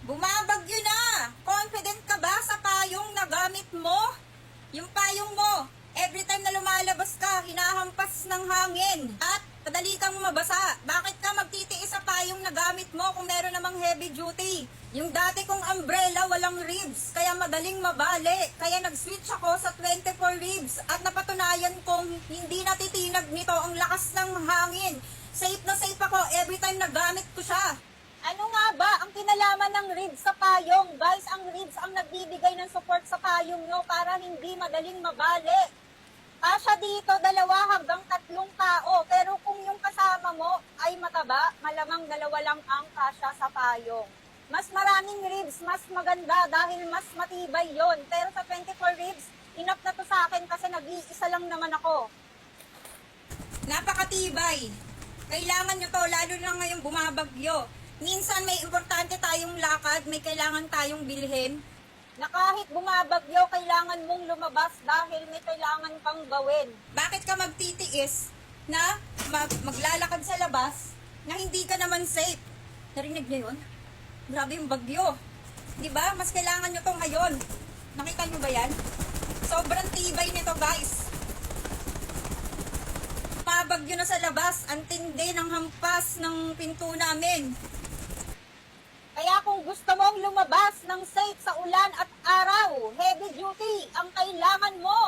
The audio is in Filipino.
Bumabagyo na! Confident ka ba sa payong na gamit mo? Yung payong mo, every time na lumalabas ka, hinahampas ng hangin. At kadali kang mabasa. Bakit ka magtitiis sa payong na gamit mo kung meron namang heavy duty? Yung dati kong umbrella walang ribs, kaya madaling mabali. Kaya nag-switch ako sa 24 ribs at napatunayan kong hindi natitinag nito ang lakas ng hangin. Safe na safe ako every time na gamit ko siya. Ano nga ba ang kinalaman ng ribs sa payong? Guys, ang ribs ang nagbibigay ng support sa payong nyo para hindi madaling mabali. Kasya dito, dalawa hanggang tatlong tao. Pero kung yung kasama mo ay mataba, malamang dalawa lang ang kasya sa payong. Mas maraming ribs, mas maganda dahil mas matibay yon. Pero sa 24 ribs, enough na to sa akin kasi nag-iisa lang naman ako. Napakatibay. Kailangan nyo to, lalo na ngayong bumabagyo. Minsan may importante lakad, may kailangan tayong bilhin. Na kahit bumabagyo, kailangan mong lumabas dahil may kailangan pang gawin. Bakit ka magtitiis na mag- maglalakad sa labas na hindi ka naman safe? Narinig niyo yun? Grabe yung bagyo. Ba? Mas kailangan nyo to ngayon. Nakita nyo ba yan? Sobrang tibay nito guys. Pabagyo na sa labas, ang tindi ng hampas ng pinto namin. Kaya kung gusto mong lumabas ng safe sa ulan at araw, heavy duty ang kailangan mo.